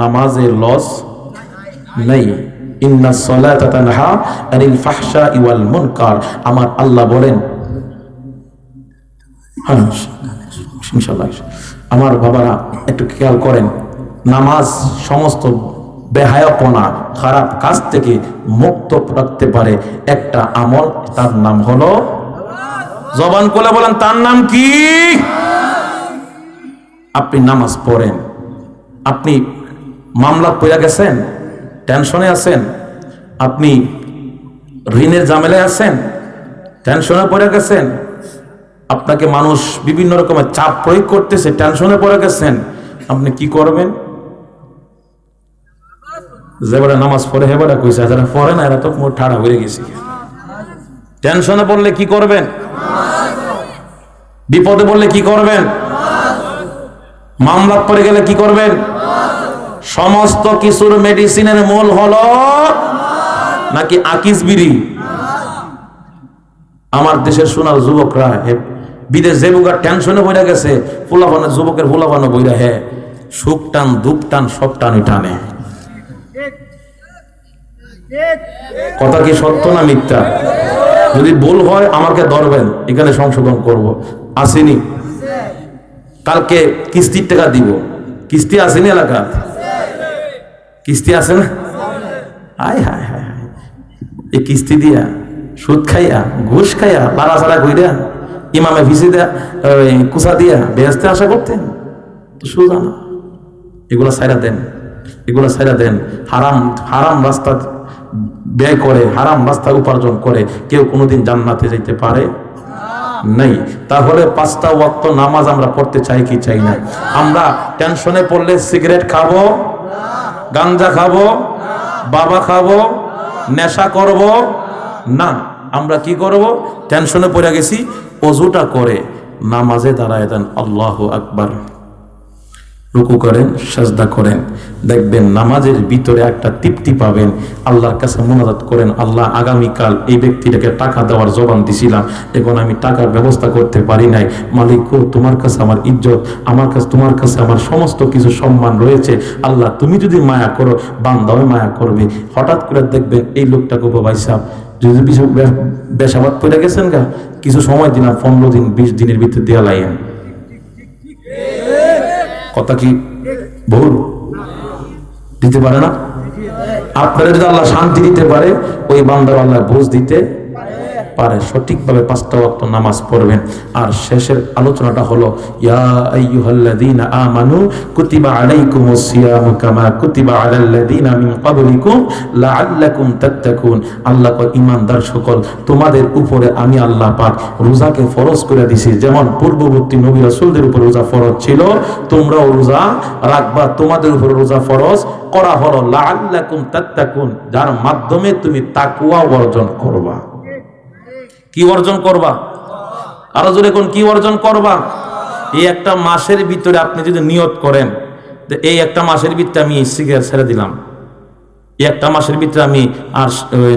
নামাজে লস নেই। আমার আল্লাহ বলেন আমার বাবারা একটু খেয়াল করেন, নামাজ সমস্ত বেহায়াপনা, খারাপ কাজ থেকে মুক্ত রাখতে পারে। একটা আমল, তার নাম হলো, জবান কোলে বলেন, তার নাম কি? আপনি নামাজ পড়েন, আপনি মামলা পড়ে গেছেন, টেনশনে আছেন, আপনি ঋণের জামেলায় আছেন, টেনশনে পড়ে গেছেন, আপনাকে মানুষ বিভিন্ন রকমের চাপ প্রয়োগ করতেছে, টেনশনে পড়ে গেছেন, আপনি কি করবেন? যেবারে নামাজ পড়ে হেবারে কইছে, যারা পড়ে না, এরা তো মোট ঠাড়া হয়ে গেছে। টেনশনে পড়লে কি করবেন? বিপদে পড়লে কি করবেন? মামলা পড়ে গেলে কি করবেন? সমস্ত কিছুর মেডিসিনের মূল হলো নাকি আকিস বিড়ি? আমার দেশের সোনার যুবকরা বিদেশ যে বুকার টেনশনে বইরা গেছে ফুলাফানো যুবকের ফুলাফানো বইরা, হে সুখ টান, দুঃখ টান, সব টানই টানে। কথা কি সত্য না মিথ্যা? যদি ভুল হয়, আমাকে ধরবেন, এখানে সংশোধন করব। আসেনি। কালকে কিস্তির টাকা দিব। কিস্তি আসেনি এলাকা কিস্তি আছে না? হায় হায় হায় হায়। এই কিস্তি দিয়া সুদ খাইয়া, ঘুষ খাইয়া লাড়া ছাড়া কইরা, ইমামে ভিসি দেয়া কুসা দিয়া বেহেস্তে আশা করতেন? সুজা না এগুলা সাইরা দেন, এগুলো সাইরা দেন। হারাম হারাম রাস্তা ব্যয় করে, হারাম রাস্তা উপার্জন করে, কেউ কোনোদিন জান্নাতে যেতে পারে নেই। তাহলে পাঁচটা ওয়াক্ত নামাজ আমরা পড়তে চাই কি চাই না? আমরা টেনশনে পড়লে সিগারেট খাব গাঞ্জা খাব? বাবা খাব? নেশা করব? না, আমরা কি করব? টেনশনে পড়ে গেছি, অজুটা করে, নামাজে দাঁড়ায় দেন, আল্লাহ আকবার। রুকু করেন, সাজদা করেন। দেখবেন নামাজের ভিতরে একটা তৃপ্তি পাবেন। আল্লাহর কাছে মোনাজাত করেন, আল্লাহ, আগামীকাল এই ব্যক্তিটাকে টাকা দেওয়ার জবান দিছিলাম। এখন আমি টাকার ব্যবস্থা করতে পারি নাই। মালিক তোমার কাছে আমার ইজ্জত, আমার কাছে, তোমার কাছে আমার সমস্ত কিছু সম্মান রয়েছে। আল্লাহ, তুমি যদি মায়া করো, বান্দাও মায়া করবে। হঠাৎ করে দেখবেন এই লোকটাকে ভাই সাহেব যদি কিছু বে- বেসাবাদ পড়ে গেছেন গা, কিছু সময় দিলাম, পনেরো দিন, বিশ দিনের ভিতরে দেওয়া লাইন কথা কি ভুল? দিতে পারে না? আপনারা যদি আল্লাহ শান্তি দিতে পারে, ওই বান্দার আল্লাহ বোঝ দিতে পারে, সঠিকভাবে পাঁচটা ওয়াক্ত নামাজ পড়বেন। আর শেষের আলোচনাটা হলো, ইয়া আইয়ুহাল্লাযীনা আমানু কুতিবা আলাইকুমুস সিয়ামু কামা কুতিবা আলাল্লাযীনা মিন ক্বাবলিকুম লাআল্লাকুম তাত্তাকুন। আল্লাহ কয় ঈমানদার সকল, তোমাদের উপরে আমি আল্লাহ পাক রোজাকে ফরজ করে দিছি। যেমন পূর্ববর্তী নবী রাসূলদের উপর রোজা ফরজ ছিল, তোমরাও রোজা রাখবা। তোমাদের উপর রোজা ফরজ করা হলো, লাআল্লাকুম তাত্তাকুন, যার মাধ্যমে তুমি তাকওয়া অর্জন করবা। কি অর্জন করবা? আরও জোরে কোন কি অর্জন করবা? এই একটা মাসের ভিতরে আপনি যদি নিয়ত করেন এই একটা মাসের ভিতরে আমি সিগারেট ছেড়ে দিলাম। এই একটা মাসের ভিতরে আমি আর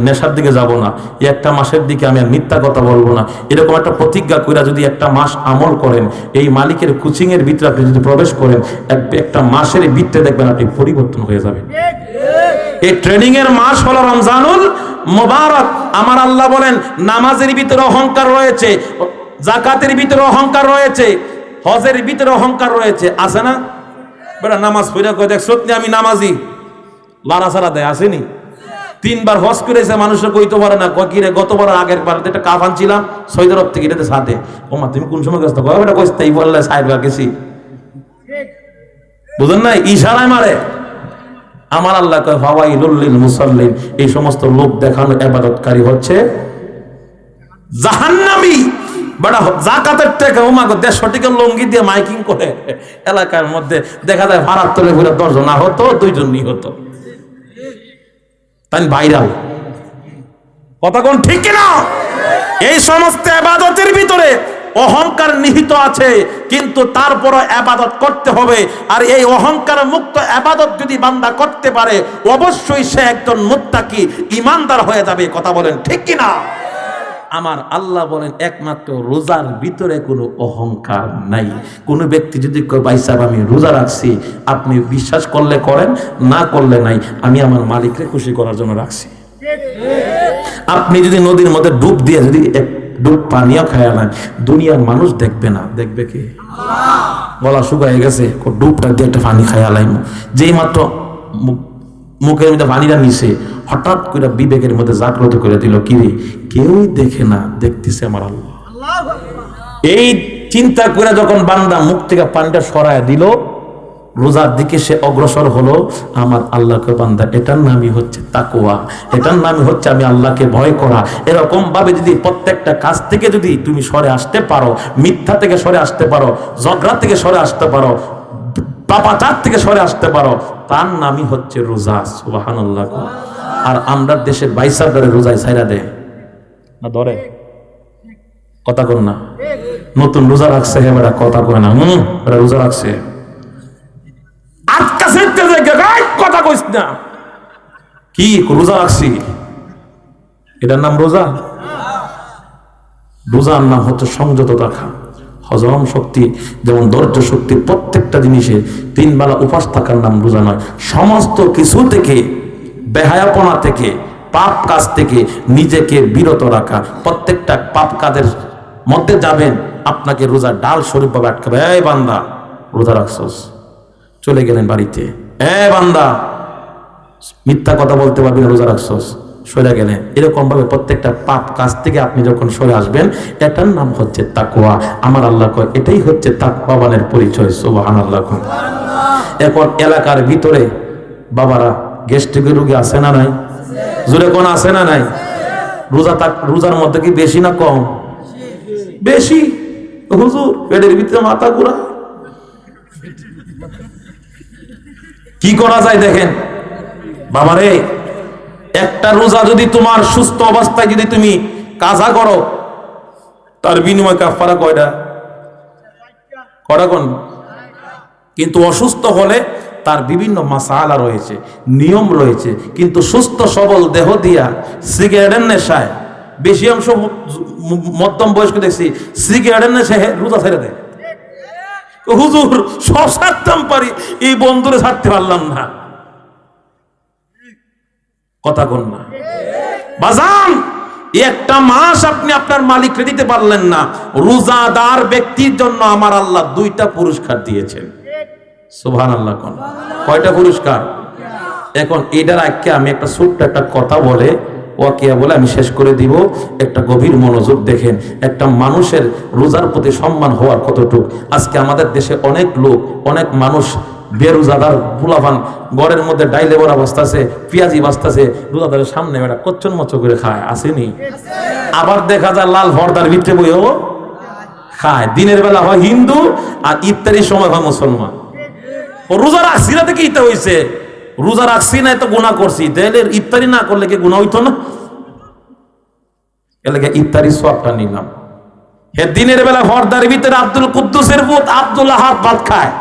নেশার দিকে যাব না। এই একটা মাসের দিকে আমি আর মিথ্যা কথা বলব না। এরকম একটা প্রতিজ্ঞা কইরা যদি একটা মাস আমল করেন এই মালিকের কোচিং এর ভিতরে আপনি যদি প্রবেশ করেন একটা মাসের ভিতরে দেখবেন আপনি পরিবর্তন হয়ে যাবেন। এই ট্রেনিং এর মাস হলো রমজানুল মোবারক, আমার আল্লাহ বলেন, নামাজের ভিতরে অহংকার রয়েছে, জাকাতের ভিতরে অহংকার রয়েছে, হজের ভিতরে অহংকার রয়েছে, আছে না? বেটা, নামাজ পড়া কয়, দেখ, সত্যি আমি নামাজি। লারা সারা দেয়, আসেনি? তিনবার হজ করেছে মানুষের কইতে পারে না কিরে গতবার আগের বার একটা কাফান ছিলাম সৌদি আরব থেকে এটাতে সাথে ও মা, তুমি কোন সময় গেছো কয়, বেটা, কইস তাই বললে সাহেব গেছি। বুঝেন না ইশারায় মারে। আমার আল্লাহ কয় ফাওয়াই লুল্লিল মুসাল্লিন এই সমস্ত লোক দেখানো এবাদতকারী হচ্ছে জাহান্নামি। বেটা জাকাতের টাকা ওমাগো দেড়শো টাকা লঙ্গি দিয়ে মাইকিং করে এলাকার মধ্যে দেখা যায় ভাড়ার তলে ঘুরে দশজন হতো দুইজন নিহত। তাই ভাইরাল। কোন ঠিক কিনা? এই সমস্ত আবাদতের ভিতরে অহংকার নিহিত আছে কিন্তু তারপর আবাদত করতে হবে। আর এই অহংকার মুক্ত আবাদত যদি বান্দা করতে পারে অবশ্যই সে একজন মুত্তাকি ইমানদার হয়ে যাবে কথা বলেন ঠিক কিনা? আমার আল্লাহ বলেন একমাত্র রোজার ভিতরে কোনো অহংকার নাই। কোনো ব্যক্তি যদি কয় ভাই সাহেব আমি রোজা রাখছি আপনি বিশ্বাস করলে করেন না করলে নাই আমি আমার মালিককে খুশি করার জন্য রাখছি। আপনি যদি নদীর মধ্যে ডুব দিয়ে যদি ডুব পানিও খায় নেন দুনিয়ার মানুষ দেখবে না। দেখবে কি? গলা শুকায় গেছে ডুবটা দিয়ে একটা পানি খাইয়া লাইম। যেই মাত্র মুখের মধ্যে পানিটা নিছে হঠাৎ করে বিবেকের মধ্যে জাগ্রত করে দিল কি রে? কেউই দেখে না দেখতেছে আমার আল্লাহ। এই চিন্তা করে যখন বান্দা মুখ থেকে পানিটা সরায় দিল রোজার দিকে সে অগ্রসর হলো, আমার আল্লাহকে বান্দা, এটার নামই হচ্ছে তাকুয়া এটার নামই হচ্ছে আমি আল্লাহকে ভয় করা। এরকম ভাবে যদি প্রত্যেকটা কাজ থেকে যদি তুমি সরে আসতে পারো, মিথ্যা থেকে সরে আসতে পারো, ঝগড়া থেকে সরে আসতে পারো, পাপাচার থেকে সরে আসতে পারো, তার নামই হচ্ছে রোজা সুবাহান আর আমরা দেশের বাইসার ধরে রোজায় ছাইরা দেয়। না, ধরে। কথা কর না। নতুন রোজা রাখছে হে বেটা কথা কয় না। হুম রোজা রাখছে। সেটতে কথা কইস না। কি, রোজা রাখছি? এটার নাম রোজা? রোজার নাম হচ্ছে সংযত রাখা। হজম শক্তি, যেমন ধৈর্য শক্তি, প্রত্যেকটা জিনিসে তিন বেলা উপাস থাকার নাম রোজা নয়। সমস্ত কিছু থেকে, বেহায়াপনা থেকে, পাপ কাজ থেকে নিজেকে বিরত রাখা। প্রত্যেকটা পাপ কাজের মধ্যে যাবেন, আপনাকে রোজা ডাল স্বরূপ ভাবে আটকাবে। এই বান্দা, রোজা রাখছস। চলে গেলেন বাড়িতে। এ বান্দা, মিথ্যা কথা বলতে পারবি না, রোজা রাখছস সরে গেলেন এরকম ভাবে প্রত্যেকটা পাপ কাজ থেকে আপনি যখন সরে আসবেন, এটার নাম হচ্ছে তাকুয়া আমার আল্লাহ কয়, এটাই হচ্ছে তাকওয়াবানের পরিচয় সুবহান আল্লাহ এখন এলাকার ভিতরে বাবারা গেস্টিকের রোগী আছে না নাই? জোরে কোন আছে না নাই? রোজা তাক রোজার মধ্যে কি বেশি না কম? বেশি। হুজুর, পেটের ভিতরে মাথা ঘুরা কি করা যায় দেখেন? বাবারে, একটা রোজা যদি তোমার সুস্থ অবস্থায় যদি তুমি কাজা করো, তার বিনিময় কাফারা কয়টা? কয়টা কোন? কিন্তু অসুস্থ হলে তার বিভিন্ন মাসালা রয়েছে, নিয়ম রয়েছে, কিন্তু সুস্থ সবল দেহ দিয়া সিগারেটের নেশায়, বেশি অংশ মধ্যম বয়স্ক দেখছি, সিগারেটের নেশায় রোজা ছেড়ে দেয়। হুজুর, সব পারি, এই বন্ধুরে ছাড়তে পারলাম না। কথা কন না। বাজান, একটা মাস আপনি আপনার মালিককে দিতে পারলেন না। রোজাদার ব্যক্তির জন্য আমার আল্লাহ দুইটা পুরস্কার দিয়েছেন। সুবহান আল্লাহ কোন। কয়টা পুরস্কার? এখন এটার আগে আমি একটা ছোট্ট একটা কথা বলে ওয়াকিয়া বলে আমি শেষ করে দিব। একটা গভীর মনোযোগ দেখেন, একটা মানুষের রোজার প্রতি সম্মান হওয়ার কতটুক? আজকে আমাদের দেশে অনেক লোক, অনেক মানুষ বেরোজাদার বুলাভান গড়ের মধ্যে ডাইলে বড়া বস্তাছে পেঁয়াজি বাস্তাছে রোজাদারের সামনে বেটা কচ্চন মচ করে খায়, আসেনি? আবার দেখা যায় লাল ভর্দার ভিতরে বইও খায়। দিনের বেলা হয় হিন্দু আর ইফতারির সময় হয় মুসলমান। ও রোজা রাখছি না থেকে ইতা হইছে? রোজা রাখছি না তো গুণা করছি। তাহলে ইফতারি না করলে কি গুণা হইতো না? এলাকা ইফতারি সবটা নিলাম। হে দিনের বেলা ভরদার ভিতরে আব্দুল কুদ্দুসের পুত আব্দুল আহাদ ভাত খায়।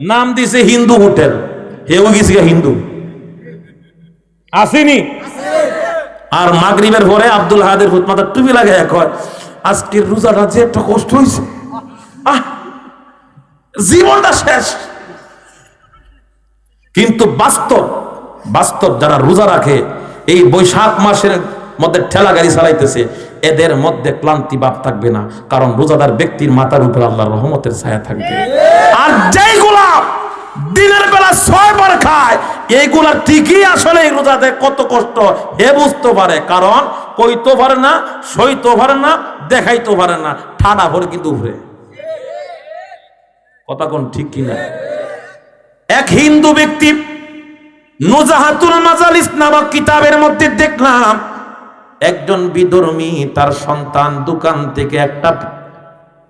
নাম দিছে হিন্দু হোটেল। হেও গেছি হিন্দু। আসেনি? আর মাগরিবের পরে আব্দুল হাদের ফুট মাথার টুপি লাগে কয় আজকের রোজাটা যে একটা কষ্ট হয়েছে আহ! জীবনটা শেষ। কিন্তু বাস্তব বাস্তব যারা রোজা রাখে, এই বৈশাখ মাসের মধ্যে ঠেলা গাড়ি চালাইতেছে, এদের মধ্যে ক্লান্তি ভাব থাকবে না, কারণ রোজাদার ব্যক্তির মাথার উপর আল্লাহর রহমতের ছায়া থাকবে। আর যেইগুলা দিনের বেলা ছয় বার খায়, এইগুলা ঠিকই আসলে রোজাতে কত কষ্ট, হে বুঝতে পারে, কারণ কইতে পারে না, সইতে পারে না, দেখাইতে পারে না ঠাডা ভরে কিন্তু উপরে কথা কোন ঠিক কিনা? এক হিন্দু ব্যক্তি নুজাহাতুল মাজালিস নামক কিতাবের মধ্যে দেখলাম, একজন বিধর্মী তার সন্তান দোকান থেকে একটা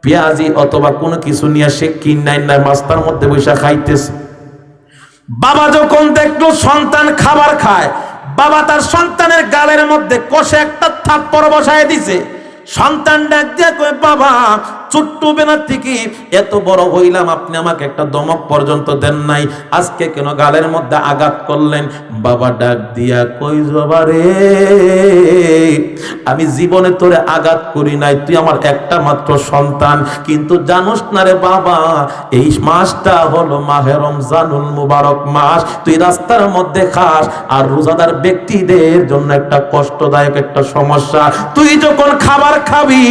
পেঁয়াজি অথবা কোনো কিছু নিয়ে সে কিনাই নাই মাস্তার মধ্যে বসে খাইতেছে। বাবা যখন দেখল সন্তান খাবার খায়, বাবা তার সন্তানের গালের মধ্যে কষে একটা থাপ্পড় বসায় দিছে। সন্তান ডাক দিয়ে কয়, বাবা ছোট্ট বেলার থেকে এত বড় হইলাম, আপনি আমাকে একটা দমক পর্যন্ত দেন নাই। আজকে কেন গালের মধ্যে আঘাত করলেন? বাবা ডাক দিয়া কই জবারে আমি জীবনে তোরে আঘাত করি নাই, তুই আমার একটা মাত্র সন্তান। কিন্তু জানোস না রে বাবা, এই মাসটা হলো মাহে রমজানুল মুবারক মাস। তুই রাস্তার মধ্যে খাস আর রোজাদার ব্যক্তিদের জন্য একটা কষ্টদায়ক একটা সমস্যা। তুই যখন খাবার খাবি,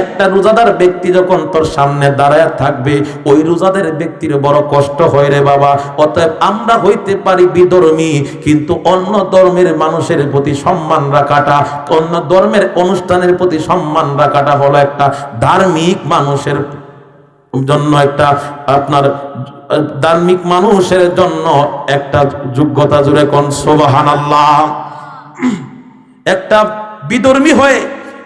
একটা রোজাদার ব্যক্তি যখন তোর সামনে দাঁড়ায় থাকবে, ওই রোজাদের ব্যক্তির বড় কষ্ট হয় রে বাবা। অতএব আমরা হইতে পারি বিধর্মী, কিন্তু অন্য ধর্মের মানুষের প্রতি সম্মান রাখাটা, অন্য ধর্মের অনুষ্ঠানের প্রতি সম্মান রাখাটা হলো একটা ধার্মিক মানুষের জন্য একটা আপনার ধার্মিক মানুষের জন্য একটা যোগ্যতা জুড়ে কোন সোবাহান আল্লাহ একটা বিধর্মী হয়ে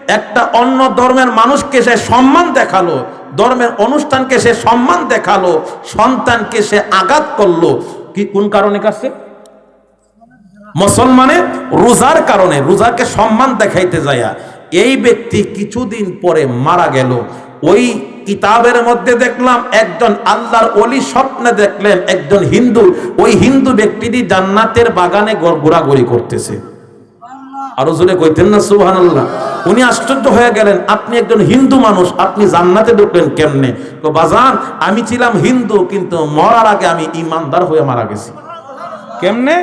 একটা অন্য ধর্মের মানুষকে সে সম্মান দেখাল, ধর্মের অনুষ্ঠানকে সে সম্মান দেখাল, সন্তানকে সে আঘাত করল। কি, কোন কারণে কাছে? মুসলমানের রোজার কারণে, রোজাকে সম্মান দেখাইতে যায়া এই ব্যক্তি কিছুদিন পরে মারা গেল। ওই কিতাবের মধ্যে দেখলাম একজন আল্লাহর অলি স্বপ্নে দেখলেন একজন হিন্দু। ওই হিন্দু ব্যক্তিটি জান্নাতের বাগানে ঘোরাঘুরি করতেছে। আরও জোরে কইতেন না, সুবহানাল্লাহ। উনি আশ্চর্য হয়ে গেলেন, আপনি একজন হিন্দু মানুষ, আপনি জান্নাতে ঢুকলেন কেমনে? তো বাজান, আমি ছিলাম হিন্দু, কিন্তু মরার আগে আমি ইমানদার হয়ে মারা গেছি। কেমনে?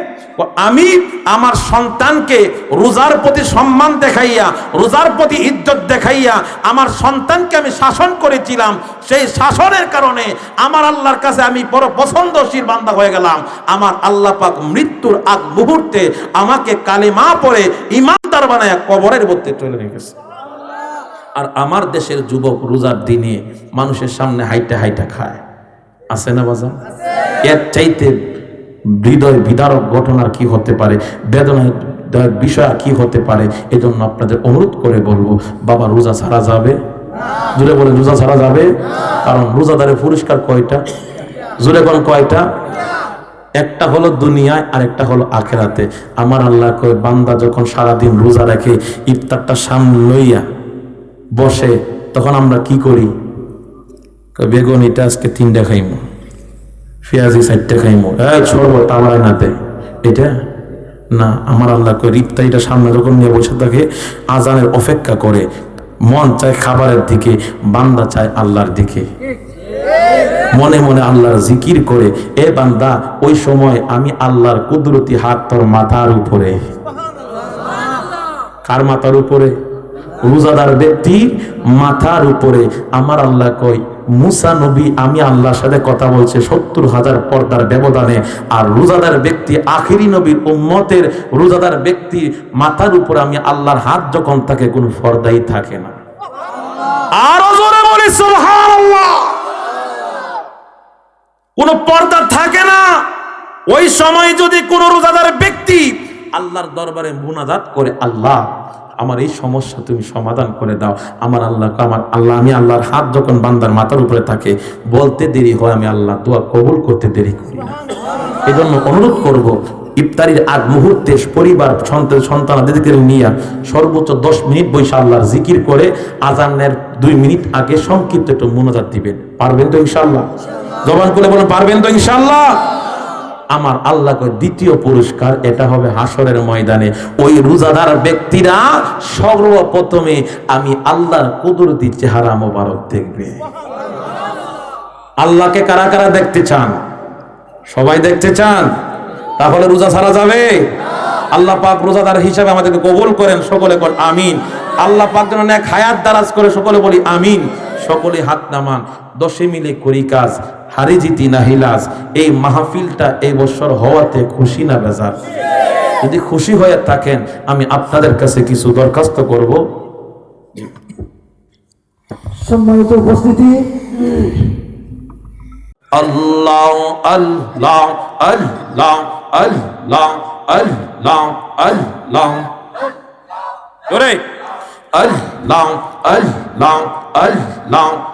আমি আমার সন্তানকে রোজার প্রতি সম্মান দেখাইয়া, রোজার প্রতি ইজ্জত দেখাইয়া আমার সন্তানকে আমি শাসন করেছিলাম। সেই শাসনের কারণে আমার আল্লাহর কাছে আমি বড় পছন্দশীল বান্দা হয়ে গেলাম। আমার আল্লাহ পাক মৃত্যুর আগ মুহূর্তে আমাকে কালিমা পড়ে ইমানদার বানায় কবরের মধ্যে চলে রেখেছে আর আমার দেশের যুবক রোজার দিনে মানুষের সামনে হাইটা হাইটা খায়। আছে না বাজার? এর চাইতে হৃদয় বিদারক ঘটনার কি হতে পারে বেদনায় বিষয় কি হতে পারে, এজন্য আপনাদের অনুরোধ করে বলব, বাবা রোজা ছাড়া যাবে? জুড়ে বলে রোজা ছাড়া যাবে? কারণ রোজাদারের পুরস্কার কয়টা? জুড়ে কোন কয়টা? একটা হলো দুনিয়ায় আর একটা হলো আখেরাতে। আমার আল্লাহ কয়, বান্দা যখন সারাদিন রোজা রাখে, ইফতারটা সামনে লইয়া বসে, তখন আমরা কি করি? বেগুন, এটা আজকে তিনটা খাইমু। পেঁয়াজি চারটে খাইমু এই ছড়বো তালায় না দে। এটা? না আমার আল্লাহ কয় ইফতারিটা সামনে যখন নিয়ে বসে থাকে আজানের অপেক্ষা করে মন চায় খাবারের দিকে বান্দা চায় আল্লাহর দিকে। মনে মনে আল্লাহর জিকির করে এ বান্দা ওই সময় আমি আল্লাহর কুদরতি হাত তোর মাথার উপরে। কার মাথার উপরে? রোজাদার ব্যক্তির মাথার উপরে। আমার আল্লাহ কই মুসা নবী, আমি আল্লাহর সাথে কথা বলছে সত্তর হাজার পর্দার ব্যবধানে। আর রোজাদার ব্যক্তি, আখিরি নবীর উম্মতের রোজাদার ব্যক্তি, মাথার উপরে আমি আল্লাহর হাত যখন থাকে কোনো পর্দাই থাকে না। আরও পর্দা থাকে না। ওই সময় যদি কোন রোজাদার ব্যক্তি আল্লাহর দরবারে মুনাজাত করে, আল্লাহ আমার এই সমস্যা তুমি সমাধান করে দাও। আমার আল্লাহ আমার আল্লাহ, আমি আল্লাহর হাত যখন বান্দার মাথার উপরে থাকে, বলতে দেরি হয়, আমি আল্লাহ দোয়া কবুল করতে দেরি করি না। এই জন্য অনুরোধ করব, ইফতারির আগ মুহূর্তে পরিবার, সন্তান সন্তানাদেরকে নিয়ে সর্বোচ্চ দশ মিনিট বৈশা আল্লাহর জিকির করে আজানের দুই মিনিট আগে সংক্ষিপ্ত একটু মোনাজাত দিবেন। পারবেন তো ইনশাল্লাহ জবান করে বলেন, পারবেন তো ইনশাল্লাহ আমার আল্লাহকে দ্বিতীয় পুরস্কার, এটা হবে হাসরের ময়দানে। ওই রোজাদার ব্যক্তিরা সর্বপ্রথমে আমি আল্লাহর কুদরতি চেহারা মোবারক দেখবে। আল্লাহকে কারা কারা দেখতে চান? সবাই দেখতে চান? তাহলে রোজা ছাড়া যাবে? আল্লাহ পাক রোজাদার হিসাবে আমাদেরকে কবুল করেন, সকলে আমিন। আল্লাহ পাক যেন এক হায়াত দারাজ করে, সকলে বলি আমিন। সকলে হাত নামান। দশে মিলে করি কাজ হারি জিতি না হিলাস এই মাহফিলটা এই বছর হওয়াতে খুশি না বেজার? যদি খুশি হয়ে থাকেন আমি আপনাদের কাছে কিছু দরখাস্ত করব। সম্মানিত উপস্থিতি। আল্লাহ আল্লাহ আল্লাহ আল্লাহ আল্লাহ আল্লাহ। জোরে। আল্লাহ আল্লাহ।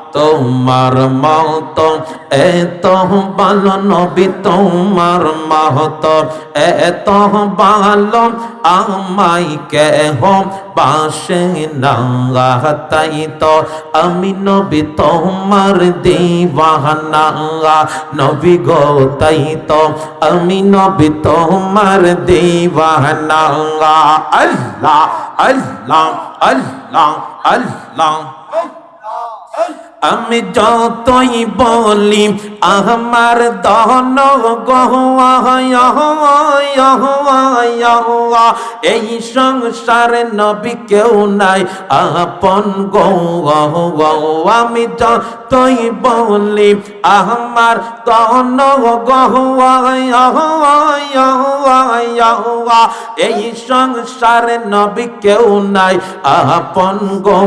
তোমার মত এত ভালো নবী তোমার মহত এত ভালো আমাই কেহ বাসে না তাই তো। আমি নবী তোমার দিবানা নবী গো তাই তো। আমি নবী তোমার দিবানা আল্লাহ আল্লাহ আল্লাহ আল্লাহ। আমি যতই বলি আমার দহন এই সংসার নবী কেউ নাই আপন গৌ আমি যতই বলি, আমার তন এই সংসার নবী কেউ নাই, আপন গো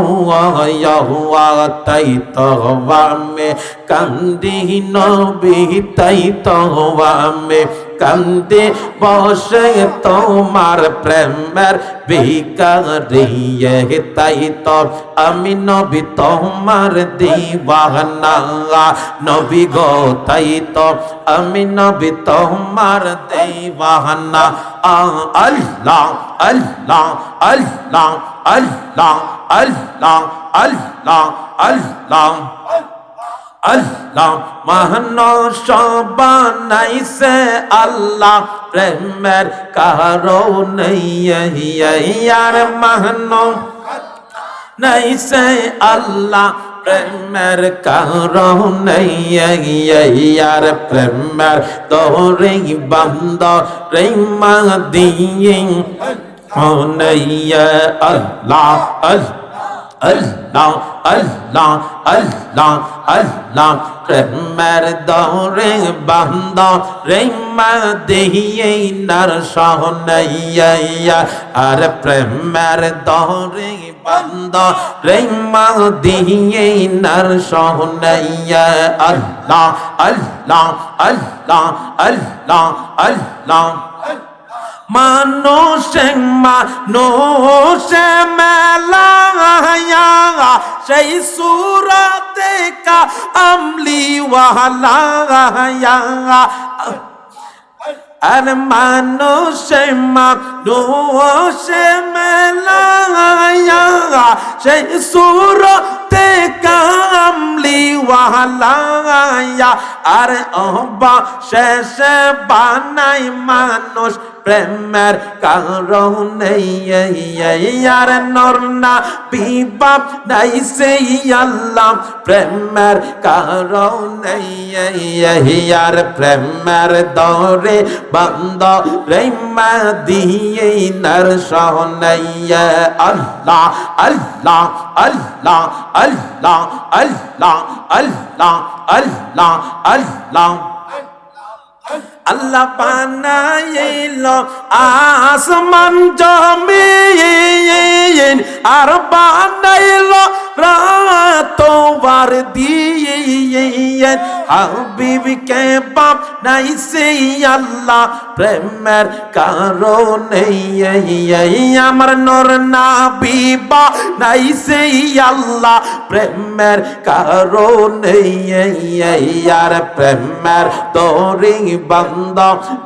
তাই তহবামে কান্দি নবী, তাই তহবামে কান্দে বসে তোমার প্রেমের বিকারিয়ে তাই তো আমি নবী তোমার দিবানা নবী গো, তাই তো আমি নবী তোমার দিবানা আল্লাহ আল্লাহ আল্লাহ আল্লাহ আল্লাহ আল্লাহ আল্লাহ। আল্লাহ মহান সবানাইছে আল্লাহ, প্রেমের কারণের মহান নাইছে আল্লাহ, প্রেমের কারণের প্রেমের দৌরে বন্ধ রেমা দিয়ে অনৈয় আল্লাহ আল্লাহ। আল্লাহ আল্লাহ আল্লাহ আল্লাহ প্রেমের দৌরে বান্দ রে মা দেহিয়ে নার সহনাইয়া আর প্রেমের দৌরে বান্দ রে মা দেহিয়ে নার সহনাইয়া আল্লাহ আল্লাহ আল্লাহ আল্লাহ আল্লাহ মানুষে মানুষে মেলা সেই সুরতে কা আমলি ওয়ালা আর মানুষে মানুষে মেলা সেই সুরতে কামলি ওয়ালা আর অবা শেষে বানাই মানুষ প্রেমের কারণে। আর নরনা বিবাপ নাই সেই আল্লাহ প্রেমের কারণে। আর প্রেমের দরে বন্ধ রেমা দিয়ে নর সহনাইয়া। আল্লাহ আল্লাহ আল্লাহ আল্লাহ আল্লাহ আল্লাহ আল্লাহ আল্লাহ আল্লাহ। বানাইল আসমান জমিন আর বানাইল রাতবার দিয়ে হাবিবকে বাপ নাই সেই আল্লাহ প্রেমের কারণে আমার নর না বিবা নাই সেই আল্লাহ প্রেমের কারণে আর প্রেমের তোরে বন্ধ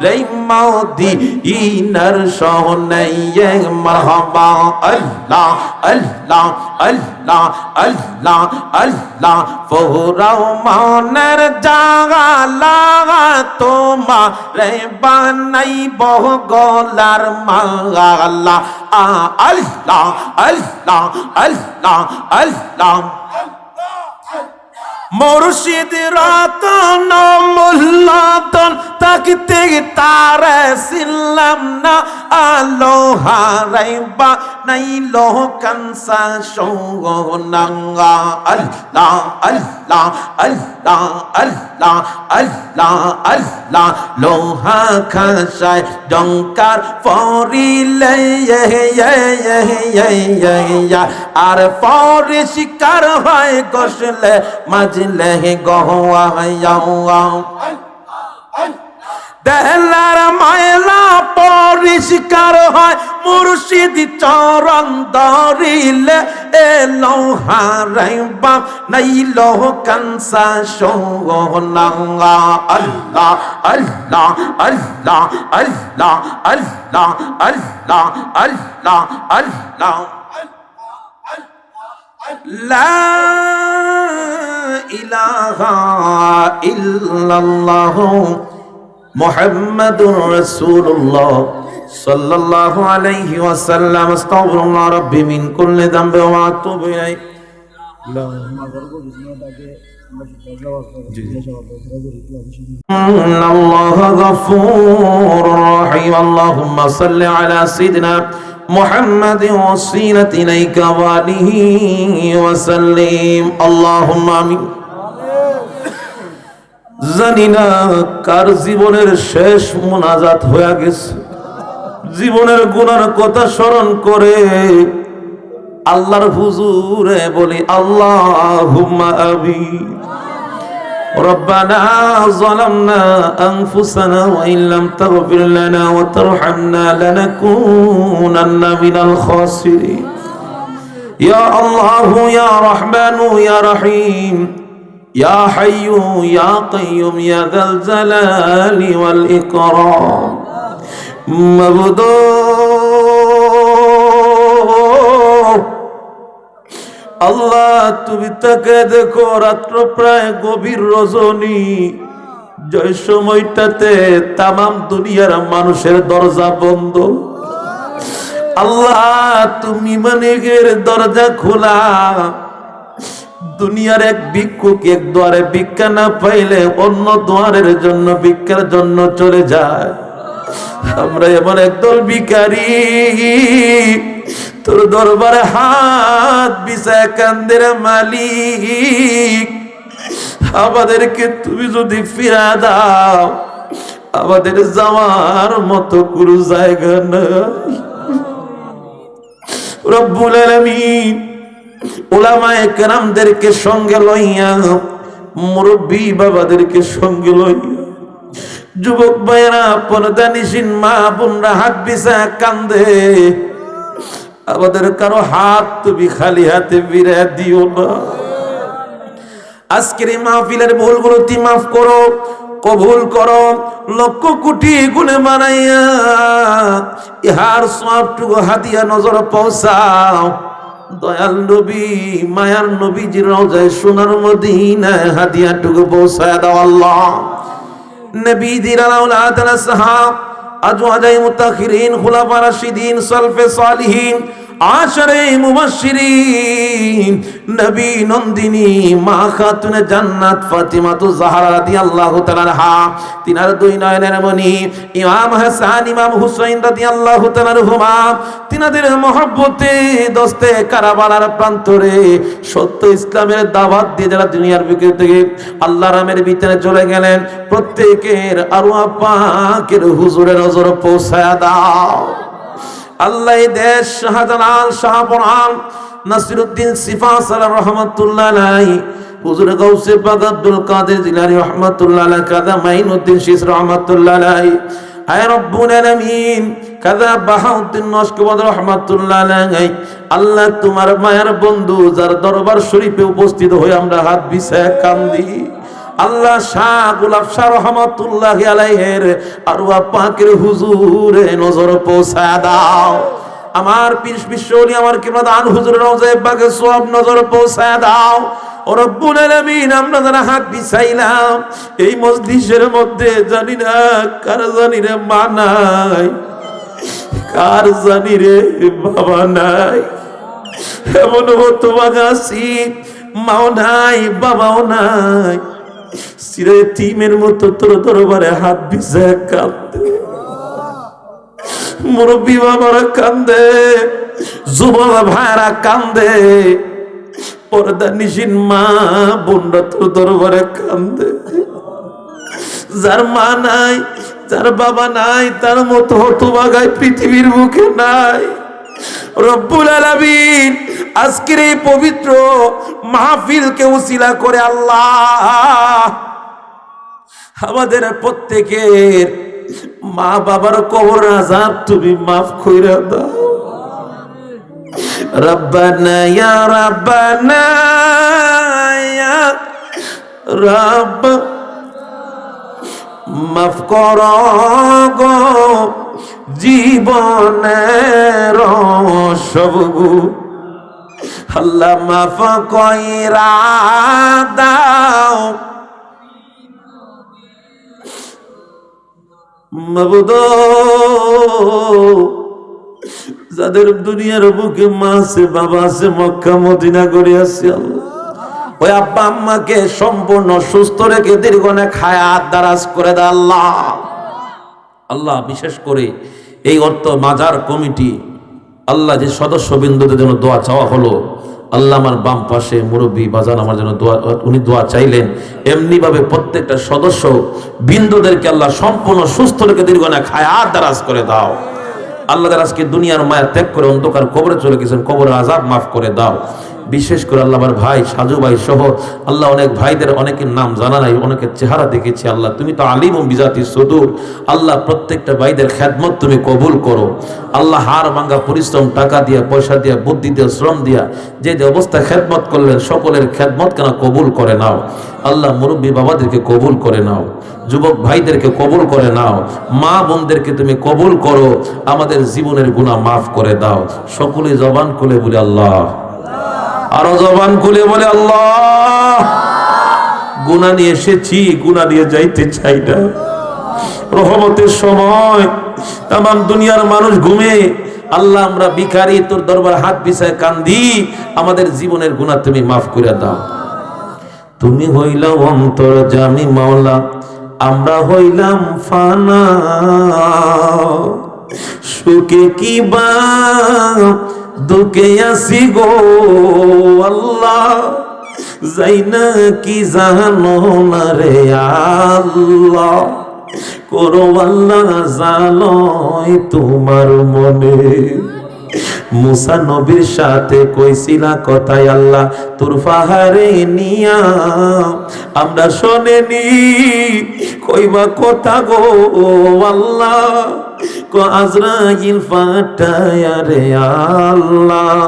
রে মৌদি ইনর সোনাইয়ে মরহবা আল্লাহ আল্লাহ আল্লাহ আল্লাহ আল্লাহ, ফোরাও মনের জাগালা তোমা রে বানাই বহ গলার মাগালা আ, আল্লাহ আল্লাহ আল্লাহ আল্লাহ। মুর্শিদ রতন মূল্যতন তাকিতে তারে ছিলাম না। আলো হারাইবা নাই লোকানসা সোনাঙ্গা আল্লাহ আল্লাহ আল্লাহ আল্লাহ আল্লাহ আল্লাহ লোহা খাসায় ডঙ্কার ফরিলে আর পরে শিকার হয়, গসলে, মাজলে গহয়া দেহলার মায়লা পরিষ্কার হয় মুর্শিদ চরণ ধরিলে এলো হারাইবা নাইল কানসা সোনা আল্লাহ আল্লাহ আল্লাহ আল্লাহ আল্লাহ আল্লাহ আল্লাহ আল্লাহ لا إله إلا الله মোহাম্মদুর রাসূলুল্লাহ সাল্লাল্লাহু আলাইহি ওয়াসাল্লাম আস্তাগফিরুল্লাহ রাব্বি মিন কুল্লি যামবি ওয়া আতুবু ইলাইহি। الله غفور رحيم اللهم জানি না কার জীবনের শেষ মোনাজাত হয়ে গেছে জীবনের গুনার কথা স্মরণ করে আল্লাহর হুজুরে বলি আল্লাহ আবি ربنا ظلمنا أنفسنا وإن لم تغفر لنا وترحمنا لنكونن من الخاسرين يا الله يا رحمن يا رحيم ইয়া হাইয়ু, ইয়া কাইয়ুম, ইয়া যাল জালালি ওয়াল ইকরাম। মাবুদু। আল্লাহ, তুমি তাকে দেখো রাত্র প্রায় গভীর রজনী। জয় সময়টাতে তামাম দুনিয়ার মানুষের দরজা বন্ধ। আল্লাহ, তুমি মানে দরজা খোলা। দুনিয়ার এক ভিক্ষুক এক দ্বারে ভিক্ষা না পাইলে অন্য দ্বারের জন্য ভিক্ষার জন্য চলে যায়। আমরা এমন একদল ভিখারি। তোর দরবারে হাত বিছায় কান্দের মালিক। আমাদেরকে তুমি যদি ফিরা দাও, আমাদের যাওয়ার মতো কোনো জায়গা নাই। রব্বুল আলামিন ওলামায়ে কেরামদেরকে সঙ্গে লইয়া, মুরব্বী বাবাদেরকে সঙ্গে লইয়া, যুবক ভাইয়েরা পর্দানিসীন মা বোনরা হাত বিছা কান্দে। আমাদের কারও হাত তুমি খালি হাতে বিরা দিও না। আজকের এই মাহফিলের ভুলগুলো তুমি মাফ করো, কবুল করো, লক্ষ কোটি গুণে বানাইয়া, ইহার সবটুকু হাতিয়া নজর পৌঁছাও। দয়াল নবী, মায়ার নবীজির রওজায় সোনার মদিনায় হাদিয়াটুকু পৌঁছায় দাও আল্লাহ। নবীদের আল সাহাব, আজওয়াজাই মুতাখিরিন, খুলাফা রাশিদিন, সালফে সালিহিন আশরে মুবাশশিরিন, নবী নন্দিনী মা খাতুনে জান্নাত ফাতিমা তু জাহরা রাদিয়াল্লাহু তাআলা আনহা তিনার দুই নয়নের মনি ইমাম হাসান, ইমাম হুসাইন রাদিয়াল্লাহু তাআলা আনহুমা তিনাদের মহব্বতে দস্তে কারাবালার প্রান্তরে সত্য ইসলামের দাওয়াত দিয়ে যারা দুনিয়ার বুকে থেকে আল্লাহ রামের ভিতরে চলে গেলেন, প্রত্যেকের আরওয়া পাকের হুজুরের নজর পৌঁছায়া দাও। আল্লাহ দেশ শাহজালাল শাহপরান নাসিরুদ্দিন সিফা সালাম রহমতুল্লাহ হুজুর গৌসে পাক আব্দুল কাদের জিলানি রহমতুল্লাহ কাদা মাইনুদ্দিন শীষ রহমতুল্লাহ আয় রব্বুল আলামিন কাদা বাহাউদ্দিন নস্কবাদ রহমতুল্লাহ আলাই আল্লাহ তোমার মায়ের বন্ধু যার দরবার শরীফে উপস্থিত হয়ে আমরা হাত বিছায় কান্দি। আল্লাহ শাহ গুলাব শাহ রহমতুল্লাহ আলাইহের আর পাকের হুজুরে নজর পৌঁছা দাও। আমার পীর বিশ্বলি আমার কিমা দান হুজুরের রওজায়ে পাকে সব নজর পৌঁছা দাও। হাত এই জানি না নাই মাও নাই, বাবাও নাই। সিরে তিমের মতো তোর হাত মুরব্বী বাবারা কান্দে যুবক ভাইরা কান্দে পর্দা নিশিন মা, বোনরা তোর দরবারে কান্দে যার মা নাই, যার বাবা নাই, তার মতো হতবাগায় পৃথিবীর মুখে নাই। রব্বুল আলামিন, আজকের এই পবিত্র মাহফিলকে উসিলা করে আল্লাহ। আমাদের প্রত্যেকের মা বাবার কবর আজাব তুমি মাফ কইরা দাও। রব্ব, মাফ কর গো। জীবনের সবগু। আল্লাহ মাফ যাদের দুনিয়ার বুকে মা আছে, বাবা আছে, মক্কা, মদিনা করে আছে, আল্লাহ। ওই আব্বা আম্মাকে সম্পূর্ণ সুস্থ রেখে দীর্ঘনে খায়াত দারাজ করে দেয় আল্লাহ। আল্লাহ, বিশেষ করে এই অর্থ মাজার কমিটি, আল্লাহ যে সদস্য বিন্দুদের জন্য দোয়া চাওয়া হলো, আল্লাহ আমার বাম পাশে মুরব্বী বাজান আমার জন্য দোয়া, উনি দোয়া চাইলেন। এমনি ভাবে প্রত্যেকটা সদস্য বিন্দুদেরকে আল্লাহ সম্পূর্ণ সুস্থ রেখে খায় আর দারাজ করে দাও। আল্লাহ আজকে দুনিয়ার মায়া ত্যাগ করে অন্ধকার কবরে চলে গেছেন, কবরের আজাব মাফ করে দাও। বিশেষ করে আল্লাহ আমার ভাই, সাজু ভাই সহ আল্লাহ অনেক ভাইদের অনেকের নাম জানা নাই, অনেকের চেহারা দেখেছি আল্লাহ। তুমি তো আলিম ও বিজাতি সদুর। আল্লাহ প্রত্যেকটা ভাইদের খেদমত তুমি কবুল করো। আল্লাহ হার ভাঙ্গা পরিশ্রম, টাকা দিয়া, পয়সা দিয়া, বুদ্ধি দিয়া, শ্রম দিয়া, যে যে অবস্থা খেদমত করলেন, সকলের খ্যাদমত কেন কবুল করে নাও? আল্লাহ মুরব্বী বাবাদেরকে কবুল করে নাও। যুবক ভাইদেরকে কবুল করে নাও। মা বোনদেরকে তুমি কবুল করো। আমাদের জীবনের গুণা মাফ করে দাও। সকলে জবান খুলে বলে, আল্লাহ। আরও জবান খুলে বলে, আল্লাহ গুণা নিয়ে এসেছি গুণা নিয়ে যাইতে চাই না। রহমতের সময় তাম দুনিয়ার মানুষ ঘুমে, আল্লাহ, আমরা ভিখারি, তোর দরবার হাত বিছায় কান্দি, আমাদের জীবনের গুণা তুমি মাফ করে দাও। তুমি হইলা অন্তর জামি মাওলা, আমরা হইলাম ফানা। সুখে কি বা দুঃখে আসি গো আল্লাহ যাই না কি জানো না রে আল্লাহ। করো আল্লাহ জানোই তোমার মনে। মুসা নবীর সাথে কইছিলা কথাই আল্লাহ, তোর পাহাড়ে নিয়া আমরা শোনেনি। কইবা কথা গো আল্লাহ। ক আজরাইল ফাটায়া রে আল্লাহ।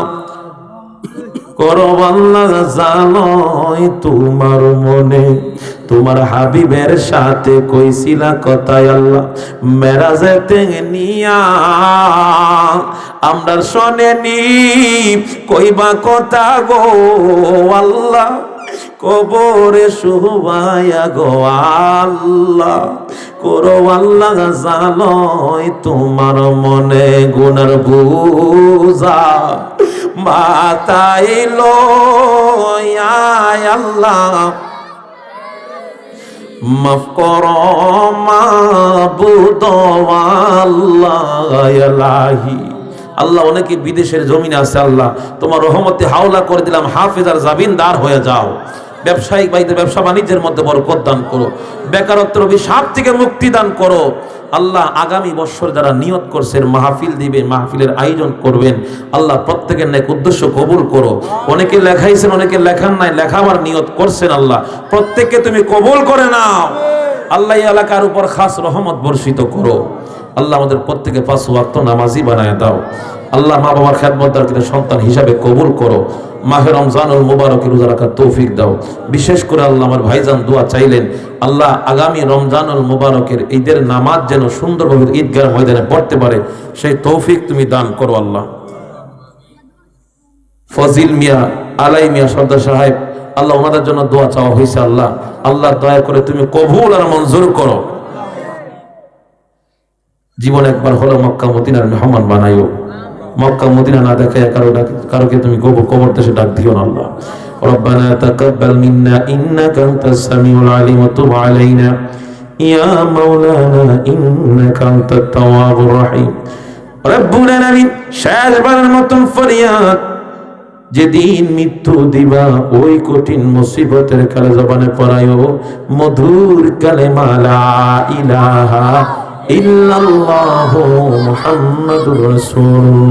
তোমার মনে। তোমার হাবিবের সাথে কইছিলা কথাই আল্লাহ মেরাজেতে নিয়া আমরা শোনেনি, কইবা কথা গো আল্লাহ। কবরে শুভায়া গো আল্লাহ। করো আল্লাহ জানোই তোমার মনে গুণার বুঝা। মাতাইলো আল্লাহ। মাফ করো, মাবুদ আল্লাহ অনেকে বিদেশের জমিনে আছে আল্লাহ। তোমার রহমতে হাওলা করে দিলাম হাফেজার জামিনদার হয়ে যাও। ব্যবসায়িক ভাইদের ব্যবসা বাণিজ্যের মধ্যে বরকত দান করো। বেকারত্বের অভিশাপ থেকে মুক্তি দান করো। আল্লাহ আগামী বছর যারা নিয়ত করছেন মাহফিল দিবেন, মাহফিলের আয়োজন করবেন, আল্লাহ প্রত্যেকের ন্যায় উদ্দেশ্য কবুল করো। অনেকে লেখাইছেন, অনেকে লেখান নাই লেখাবার নিয়ত করছেন আল্লাহ। প্রত্যেককে তুমি কবুল করে নাও। আল্লাহ এলাকার উপর খাস রহমত বর্ষিত করো। আল্লাহ আমাদের প্রত্যেকে পাঁচ ওয়াক্ত নামাজি বানায় দাও। আল্লাহ মা বাবার খেদমতদারকে সন্তান হিসাবে কবুল করো। মাহে রমজানুল মুবারক রোজা রাখার তৌফিক দাও। বিশেষ করে আল্লাহ আমার ভাইজান দোয়া চাইলেন, আল্লাহ আগামী রমজানুল মুবারকের ঈদের নামাজ যেন সুন্দরভাবে ঈদগাহ ময়দানে পড়তে পারে, সেই তৌফিক তুমি দান করো আল্লাহ। ফজিল মিয়া, আলাই মিয়া সর্দার সাহেব, আল্লাহ ওনাদের জন্য দোয়া চাওয়া হয়েছে আল্লাহ। আল্লাহ দয়া করে তুমি কবুল আর মঞ্জুর করো। জীবন একবার হলো মক্কা মদিনার মেহমান বানাইও। মক্কা মদিনা না দেখে কারো ডাক- কারোকে তুমি কবর কবর দেশে ডাক দিও না আল্লাহ ربنا تقبل منا إنك أنت السميع العليم وتب علينا يا مولانا إنك أنت التواب الرحيم رب العالمين শেষ বারের মতন ফরিয়াদ যেদিন মৃত্যু দিবা ওই কঠিন মুসিবতের কালে জবানে পড়ায়ও মধুর কালে মালা ইলাহা ইল্লাল্লাহু মুহাম্মাদুর রাসূল